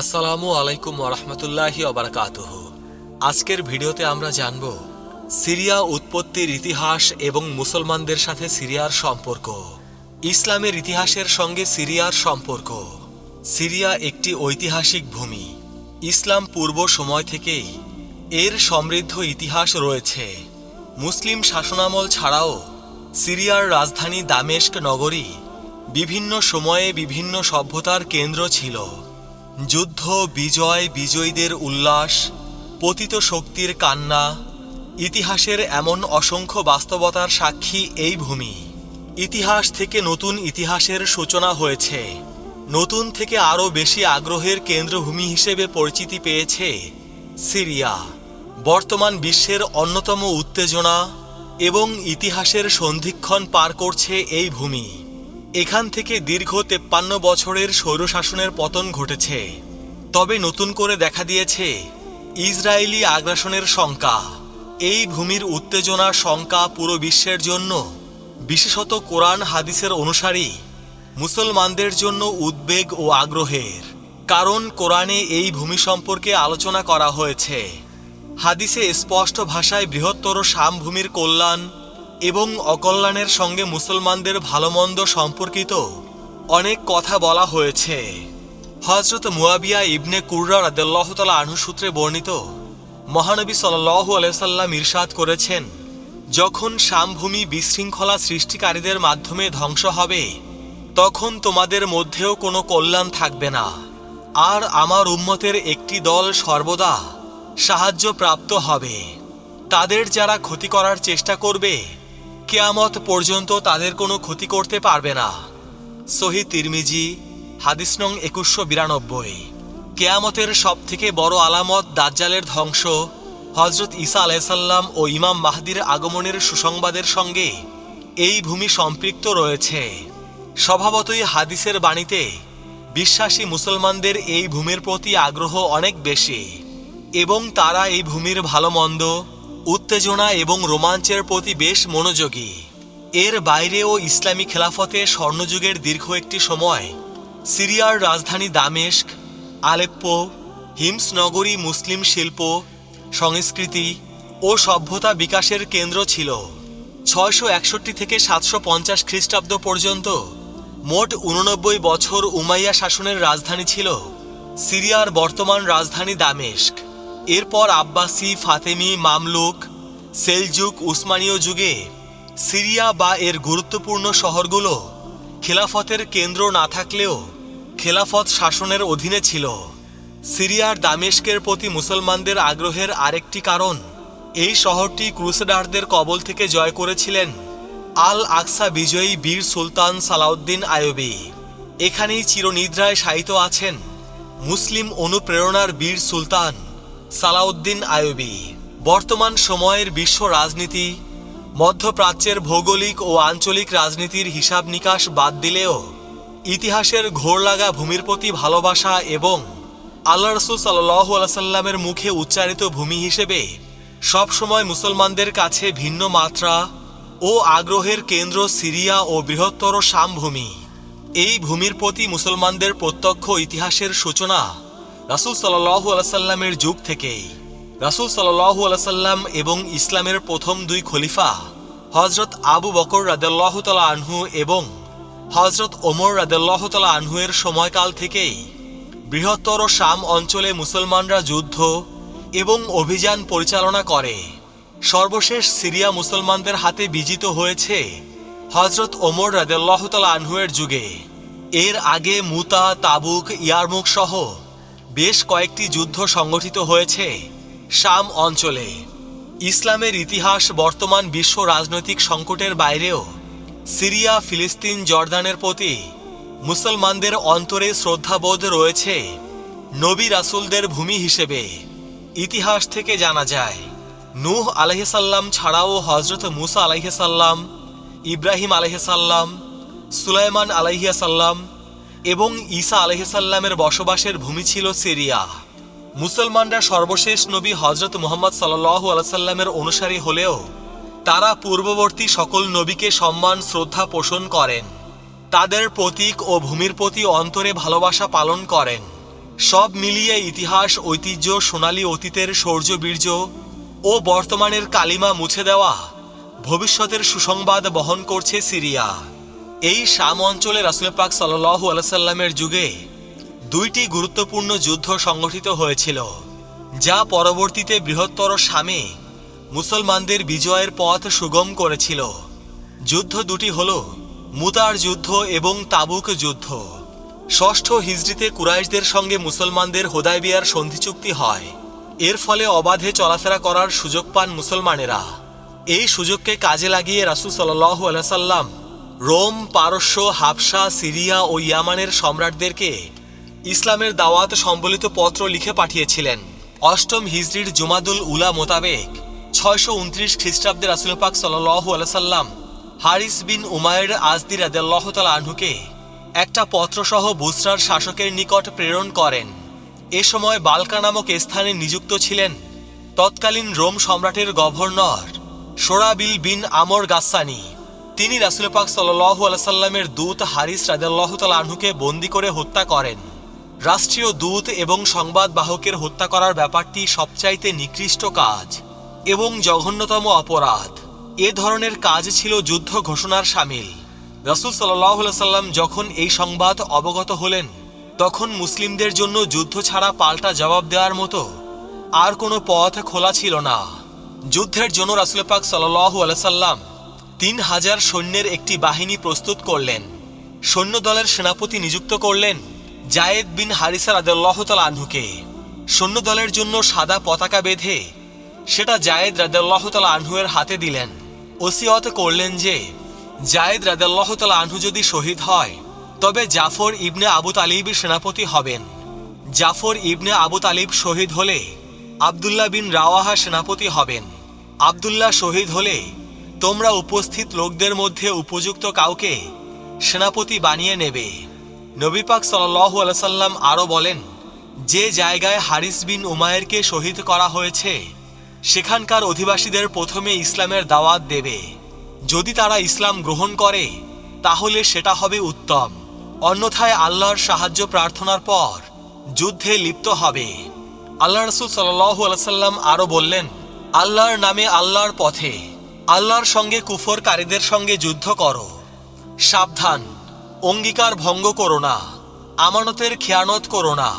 আসসালামু আলাইকুম ওরহমতুল্লাহি অবরাকাতুহ আজকের ভিডিওতে আমরা জানব সিরিয়া উৎপত্তির ইতিহাস এবং মুসলমানদের সাথে সিরিয়ার সম্পর্ক। ইসলামের ইতিহাসের সঙ্গে সিরিয়ার সম্পর্ক। সিরিয়া একটি ঐতিহাসিক ভূমি। ইসলাম পূর্ব সময় থেকেই এর সমৃদ্ধ ইতিহাস রয়েছে। মুসলিম শাসনামল ছাড়াও সিরিয়ার রাজধানী দামেস্ক নগরী বিভিন্ন সময়ে বিভিন্ন সভ্যতার কেন্দ্র ছিল। যুদ্ধ, বিজয়, বিজয়ীদের উল্লাস, পতিত শক্তির কান্না, ইতিহাসের এমন অসংখ্য বাস্তবতার সাক্ষী এই ভূমি। ইতিহাস থেকে নতুন ইতিহাসের সূচনা হয়েছে। নতুন থেকে আরও বেশি আগ্রহের কেন্দ্রভূমি হিসেবে পরিচিতি পেয়েছে সিরিয়া। বর্তমান বিশ্বের অন্যতম উত্তেজনা এবং ইতিহাসের সন্ধিক্ষণ পার করছে এই ভূমি। এখান থেকে দীর্ঘ তেপ্পান্ন বছরের স্বৈরশাসনের পতন ঘটেছে। তবে নতুন করে দেখা দিয়েছে ইসরায়েলি আগ্রাসনের শঙ্কা। এই ভূমির উত্তেজনার শঙ্কা পুরো বিশ্বের জন্য, বিশেষত কোরআন হাদিসের অনুসারী, মুসলমানদের জন্য উদ্বেগ ও আগ্রহের। কারণ কোরআনে এই ভূমি সম্পর্কে আলোচনা করা হয়েছে। হাদিসে স্পষ্ট ভাষায় বৃহত্তর সামভূমির কল্যাণ এবং অকল্যাণের সঙ্গে মুসলমানদের ভালোমন্দ সম্পর্কিত অনেক কথা বলা হয়েছে। হজরত মুয়াবিয়া ইবনে কুর্রা রাদেল্লাহতালা আনহু সূত্রে বর্ণিত, মহানবী সাল্লাহু আলাইসাল্লাম ইরশাদ করেছেন, যখন সামভূমি বিশৃঙ্খলা সৃষ্টিকারীদের মাধ্যমে ধ্বংস হবে, তখন তোমাদের মধ্যেও কোনো কল্যাণ থাকবে না। আর আমার উম্মতের একটি দল সর্বদা সাহায্য প্রাপ্ত হবে। তাদের যারা ক্ষতি করার চেষ্টা করবে কেয়ামত পর্যন্ত তাদের কোনো ক্ষতি করতে পারবে না। সহি তিরমিজি, হাদিস নং একুশশো বিরানব্বই। কেয়ামতের সবথেকে বড় আলামত দাজ্জালের ধ্বংস হজরত ঈসা আলাইসাল্লাম ও ইমাম মাহদির আগমনের সুসংবাদের সঙ্গে এই ভূমি সম্পৃক্ত রয়েছে। স্বভাবতই হাদিসের বাণীতে বিশ্বাসী মুসলমানদের এই ভূমির প্রতি আগ্রহ অনেক বেশি এবং তারা এই ভূমির ভালো মন্দ উত্তেজনা এবং রোমাঞ্চের প্রতি বেশ মনোযোগী। এর বাইরেও ইসলামী খেলাফতে স্বর্ণযুগের দীর্ঘ একটি সময়, সিরিয়ার রাজধানী দামেস্ক, আলেপ্পো হিমস নগরী মুসলিম শিল্প, সংস্কৃতি ও সভ্যতা বিকাশের কেন্দ্র ছিল। ছয়শো একষট্টি থেকে সাতশো পঞ্চাশ খ্রিস্টাব্দ পর্যন্ত মোট উননব্বই বছর উমাইয়া শাসনের রাজধানী ছিল সিরিয়ার বর্তমান রাজধানী দামেস্ক। এরপর আব্বাসি, ফাতেমি, মামলুক, সেলজুক, উসমানীয় যুগে সিরিয়া বা এর গুরুত্বপূর্ণ শহরগুলো খেলাফতের কেন্দ্র না থাকলেও খেলাফত শাসনের অধীনে ছিল। সিরিয়ার দামেস্কের প্রতি মুসলমানদের আগ্রহের আরেকটি কারণ, এই শহরটি ক্রুসেডারদের কবল থেকে জয় করেছিলেন আল আকসা বিজয়ী বীর সুলতান সালাউদ্দিন আয়বী এখানেই চিরনিদ্রায় শায়িত আছেন মুসলিম অনুপ্রেরণার বীর সুলতান। সালাউদ্দিন আয়বী। বর্তমান সময়ের বিশ্ব রাজনীতি, মধ্যপ্রাচ্যের ভৌগোলিক ও আঞ্চলিক রাজনীতির হিসাব নিকাশ বাদ দিলেও ইতিহাসের ঘোর লাগা ভূমির প্রতি ভালোবাসা এবং আল্লাহ রসুল সাল্লাহু মুখে উচ্চারিত ভূমি হিসেবে সবসময় মুসলমানদের কাছে ভিন্ন মাত্রা ও আগ্রহের কেন্দ্র সিরিয়া ও বৃহত্তর সামভূমি। এই ভূমির প্রতি মুসলমানদের প্রত্যক্ষ ইতিহাসের সূচনা রাসুল সাল্লাহু আলাইসাল্লামের যুগ থেকেই, রাসুল সাল্লাহু আলাইসাল্লাম এবং ইসলামের প্রথম দুই খলিফা হজরত আবু বকর রাদেল্লাহতলা আনহু এবং হজরত ওমর রাদেল্লাহতলা আনহুয়ের সময়কাল থেকেই বৃহত্তর শাম অঞ্চলে মুসলমানরা যুদ্ধ এবং অভিযান পরিচালনা করে। সর্বশেষ সিরিয়া মুসলমানদের হাতে বিজিত হয়েছে হজরত ওমর রাদেল্লাহতলা আনহুয়ের যুগে। এর আগে মুতা, তাবুক ইয়ারমুখ সহ বেশ কয়েকটি যুদ্ধ সংগঠিত হয়েছে শাম অঞ্চলে। ইসলামের ইতিহাস বর্তমান বিশ্ব রাজনৈতিক সংকটের বাইরেও সিরিয়া, ফিলিস্তিন, জর্দানের প্রতি মুসলমানদের অন্তরে শ্রদ্ধাবোধ রয়েছে নবী রাসুলদের ভূমি হিসেবে। ইতিহাস থেকে জানা যায়, নূহ আলহিসাল্লাম ছাড়াও হজরত মুসা আলহিসাল্লাম ইব্রাহিম আলহিসাল্লাম সুলাইমান আলহিয়াসাল্লাম এবং ঈসা আলহিসাল্লামের বসবাসের ভূমি ছিল সিরিয়া। মুসলমানরা সর্বশেষ নবী হজরত মুহম্মদ সাল্লাহ আলাইসাল্লামের অনুসারী হলেও তারা পূর্ববর্তী সকল নবীকে সম্মান, শ্রদ্ধা পোষণ করেন। তাদের প্রতীক ও ভূমির প্রতি অন্তরে ভালোবাসা পালন করেন। সব মিলিয়ে ইতিহাস, ঐতিহ্য, সোনালী অতীতের শৌর্যবীর্য ও বর্তমানের কালিমা মুছে দেওয়া ভবিষ্যতের সুসংবাদ বহন করছে সিরিয়া। এই শাম অঞ্চলে রাসুল পাক সাল্লাহ আলাইসাল্লামের যুগে দুইটি গুরুত্বপূর্ণ যুদ্ধ সংগঠিত হয়েছিল, যা পরবর্তীতে বৃহত্তর শামে মুসলমানদের বিজয়ের পথ সুগম করেছিল। যুদ্ধ দুটি হল মুতার যুদ্ধ এবং তাবুক যুদ্ধ। ষষ্ঠ হিজড়িতে কুরাইশদের সঙ্গে মুসলমানদের হোদাইবিয়ার সন্ধি চুক্তি হয়। এর ফলে অবাধে চলাফেরা করার সুযোগ পান মুসলমানেরা। এই সুযোগকে কাজে লাগিয়ে রাসুল সাল্লাহু আলাইসাল্লাম রোম, পারস্য হাবসা সিরিয়া ও ইয়ামানের সম্রাটদেরকে ইসলামের দাওয়াত সম্বলিত পত্র লিখে পাঠিয়েছিলেন। অষ্টম হিজড়ির জুমাদুল উলা মোতাবেক ছয়শো উনত্রিশ খ্রিস্টাব্দে রাসুল পাক সাল্লাহু আলাইসাল্লাম হারিস বিন উমায়ের আজদি রাদেল্লাহ তালা আনহুকে একটা পত্রসহ বুসরার শাসকের নিকট প্রেরণ করেন। এ সময় বালকা নামক স্থানে নিযুক্ত ছিলেন তৎকালীন রোম সম্রাটের গভর্নর সোরাবিল বিন আমর গাসানি তিনি রাসুল পাক সাল্লাহু আলাইসাল্লামের দূত হারিস রাদেল্লাহ তালা আনহুকে বন্দি করে হত্যা করেন। রাষ্ট্রীয় দূত এবং সংবাদ বাহকের হত্যা করার ব্যাপারটি সবচাইতে নিকৃষ্ট কাজ এবং জঘন্যতম অপরাধ। এ ধরনের কাজ ছিল যুদ্ধ ঘোষণার সামিল। রাসুল সাল্লাম যখন এই সংবাদ অবগত হলেন, তখন মুসলিমদের জন্য যুদ্ধ ছাড়া পাল্টা জবাব দেওয়ার মতো আর কোনো পথ খোলা ছিল না। যুদ্ধের জন্য রাসুল পাক সাল্লাহ আলাইসাল্লাম তিন হাজার সৈন্যের একটি বাহিনী প্রস্তুত করলেন। সৈন্য দলের সেনাপতি নিযুক্ত করলেন জায়েদ বিন হারিসার আদাল্লাহতাল আনহুকে। সৈন্য দলের জন্য সাদা পতাকা বেঁধে সেটা জায়েদ রাদাল্লাহতাল আনহুয়ের হাতে দিলেন। ওসিয়ত করলেন যে, জায়েদ রাদাল্লাহতাল আনহু যদি শহীদ হয়, তবে জাফর ইবনে আবু তালিব সেনাপতি হবেন। জাফর ইবনে আবু তালিব শহীদ হলে আবদুল্লাহ বিন রাওয়াহা সেনাপতি হবেন। আবদুল্লাহ শহীদ হলে তোমরা উপস্থিত লোকদের মধ্যে উপযুক্ত কাউকে সেনাপতি বানিয়ে নেবে। নবীপাক সাল্লাহ আলাইসাল্লাম আরও বলেন, যে জায়গায় হারিস বিন উমায়েরকে শহীদ করা হয়েছে, সেখানকার অধিবাসীদের প্রথমে ইসলামের দাওয়াত দেবে। যদি তারা ইসলাম গ্রহণ করে, তাহলে সেটা হবে উত্তম। অন্যথায় আল্লাহর সাহায্য প্রার্থনার পর যুদ্ধে লিপ্ত হবে। আল্লাহ রসুল সাল্লাহু আলাইসাল্লাম আরও বললেন, আল্লাহর নামে আল্লাহর পথে আল্লাহর সঙ্গে কুফরকারীদের সঙ্গে যুদ্ধ করো। সাবধান, অঙ্গীকার ভঙ্গ করো না, আমানতের খেয়ানত করো না।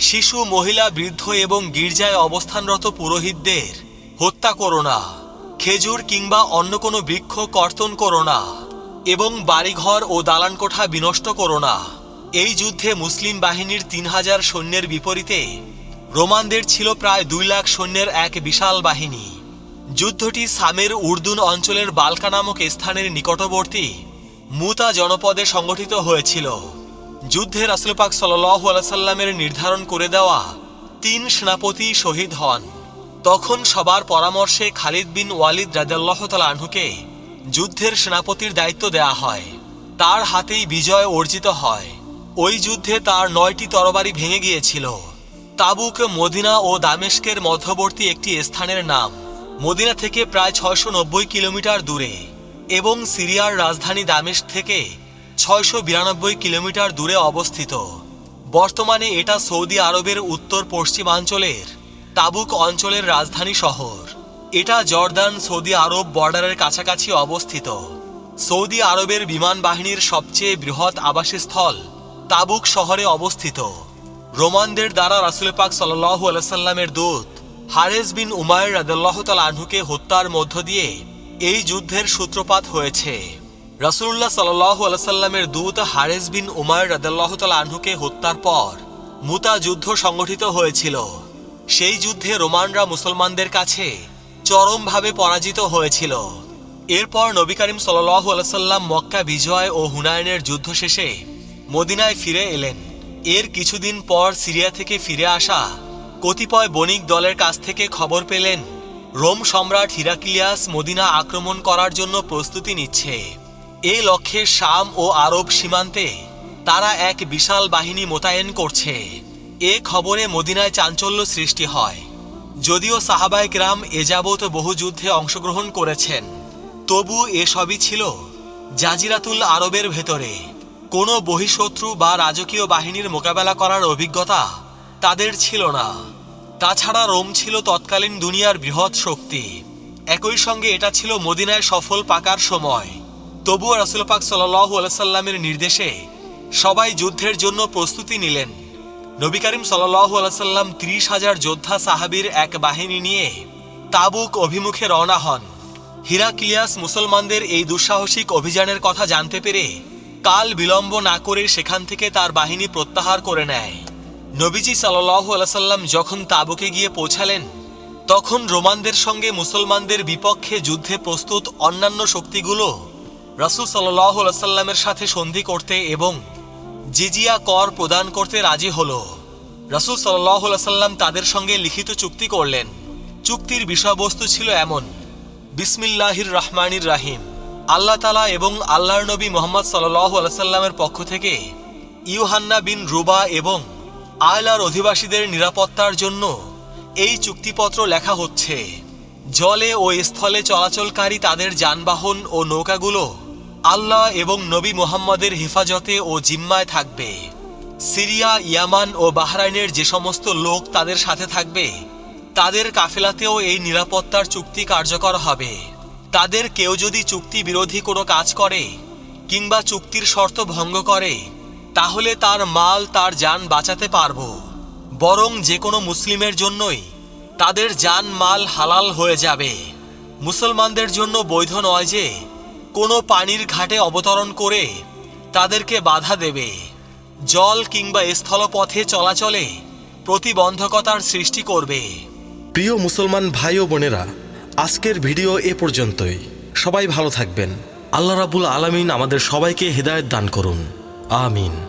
শিশু, মহিলা, বৃদ্ধ এবং গির্জায় অবস্থানরত পুরোহিতদের হত্যা করো না। খেজুর কিংবা অন্য কোনো বৃক্ষ কর্তন করো না এবং বাড়িঘর ও দালানকোঠা বিনষ্ট করো না। এই যুদ্ধে মুসলিম বাহিনীর তিন হাজার সৈন্যের বিপরীতে রোমানদের ছিল প্রায় দুই লাখ সৈন্যের এক বিশাল বাহিনী। যুদ্ধটি সামের উর্দুন অঞ্চলের বালকা নামক স্থানের নিকটবর্তী মুতা জনপদে সংগঠিত হয়েছিল। যুদ্ধে রাসুল পাক সাল্লাহ আলাইসাল্লামের নির্ধারণ করে দেওয়া তিন সেনাপতি শহীদ হন। তখন সবার পরামর্শে খালিদ বিন ওয়ালিদ রাজাল্লাহ আনহুকে যুদ্ধের সেনাপতির দায়িত্ব দেয়া হয়। তার হাতেই বিজয় অর্জিত হয়। ওই যুদ্ধে তার নয়টি তরবারি ভেঙে গিয়েছিল। তাবুক, মদিনা ও দামেস্কের মধ্যবর্তী একটি স্থানের নাম। মদিনা থেকে প্রায় ছয়শো নব্বই কিলোমিটার দূরে এবং সিরিয়ার রাজধানী দামেশ থেকে ছয়শো বিরানব্বই কিলোমিটার দূরে অবস্থিত। বর্তমানে এটা সৌদি আরবের উত্তর পশ্চিমাঞ্চলের তাবুক অঞ্চলের রাজধানী শহর। এটা জর্দান সৌদি আরব বর্ডারের কাছাকাছি অবস্থিত। সৌদি আরবের বিমান বাহিনীর সবচেয়ে বৃহৎ আবাসস্থল তাবুক শহরে অবস্থিত। রোমানদের দ্বারা রাসুল পাক সাল্লাহ আলাইসাল্লামের দূত হারেস বিন উমায়ের রাদাল্লাহ তাল আনহুকে হত্যার মধ্য দিয়ে এই যুদ্ধের সূত্রপাত হয়েছে। রাসুল্লাহ সাল্লাহ আলাইসাল্লামের দূত হারেজ বিন উমায়ের রাদাল্লাহ তাল আনহুকে হত্যার পর মুতা যুদ্ধ সংগঠিত হয়েছিল। সেই যুদ্ধে রোমানরা মুসলমানদের কাছে চরমভাবে পরাজিত হয়েছিল। এরপর নবী করিম সাল্লাহ আলাইসাল্লাম মক্কা বিজয় ও হুনায়নের যুদ্ধ শেষে মদিনায় ফিরে এলেন। এর কিছুদিন পর সিরিয়া থেকে ফিরে আসা কতিপয় বণিক দলের কাছ থেকে খবর পেলেন, রোম সম্রাট হিরাকিলিয়াস মদিনা আক্রমণ করার জন্য প্রস্তুতি নিচ্ছে। এ লক্ষ্যে শাম ও আরব সীমান্তে তারা এক বিশাল বাহিনী মোতায়েন করছে। এ খবরে মদিনায় চাঞ্চল্য সৃষ্টি হয়। যদিও সাহাবায় গ্রাম এ যাবৎ বহু যুদ্ধে অংশগ্রহণ করেছেন, তবু এসবই ছিল জাজিরাতুল আরবের ভেতরে। কোনো বহিঃশত্রু বা রাজকীয় বাহিনীর মোকাবেলা করার অভিজ্ঞতা তাদের ছিল না। তাছাড়া রোম ছিল তৎকালীন দুনিয়ার বৃহৎ শক্তি। একই সঙ্গে এটা ছিল মদিনায় সফল পাকার সময়। তবুও রাসুল পাক সাল্লাহ আলাইসাল্লামের নির্দেশে সবাই যুদ্ধের জন্য প্রস্তুতি নিলেন। নবী করিম সাল্লাহ আলাইসাল্লাম ত্রিশ হাজার যোদ্ধা সাহাবির এক বাহিনী নিয়ে তাবুক অভিমুখে রওনা হন। হিরাক্লিয়াস মুসলমানদের এই দুঃসাহসিক অভিযানের কথা জানতে পেরে কাল বিলম্ব না করে সেখান থেকে তার বাহিনী প্রত্যাহার করে নেয়। নবীজি সাল্লাহ আলাইসাল্লাম যখন তাবুকে গিয়ে পৌঁছালেন, তখন রোমানদের সঙ্গে মুসলমানদের বিপক্ষে যুদ্ধে প্রস্তুত অন্যান্য শক্তিগুলো রাসুল সাল্লাহ আলাইসাল্লামের সাথে সন্ধি করতে এবং জিজিয়া কর প্রদান করতে রাজি হল। রাসুল সাল্লাহ তাদের সঙ্গে লিখিত চুক্তি করলেন। চুক্তির বিষয়বস্তু ছিল এমন, বিসমিল্লাহির রহমানির রাহিম। আল্লাহ তালা এবং আল্লাহর নবী মোহাম্মদ সাল্লাহ আলাইসাল্লামের পক্ষ থেকে ইউহান্না বিন রুবা এবং আয়লার অধিবাসীদের নিরাপত্তার জন্য এই চুক্তিপত্র লেখা হচ্ছে, জলে ও স্থলে চলাচলকারী তাদের যানবাহন ও নৌকাগুলো আল্লাহ এবং নবী মোহাম্মদের হেফাজতে ও জিম্মায় থাকবে। সিরিয়া, ইয়ামান ও বাহরাইনের যে সমস্ত লোক তাদের সাথে থাকবে, তাদের কাফেলাতেও এই নিরাপত্তার চুক্তি কার্যকর হবে। তাদের কেউ যদি চুক্তি বিরোধী কোনো কাজ করে কিংবা চুক্তির শর্ত ভঙ্গ করে তাহলে তার মাল, তার যান বাঁচাতে পারব। বরং যে কোনো মুসলিমের জন্যই। তাদের যান, মাল হালাল হয়ে যাবে। মুসলমানদের জন্য বৈধ নয় যে, কোনো পানির ঘাটে অবতরণ করে তাদেরকে বাধা দেবে। জল কিংবা স্থলপথে চলাচলে প্রতিবন্ধকতার সৃষ্টি করবে। প্রিয় মুসলমান ভাই ও বোনেরা, আজকের ভিডিও এ পর্যন্তই। সবাই ভালো থাকবেন। আল্লাহ রাবুল আলামিন আমাদের সবাইকে হৃদায়ত দান করুন। আমিন।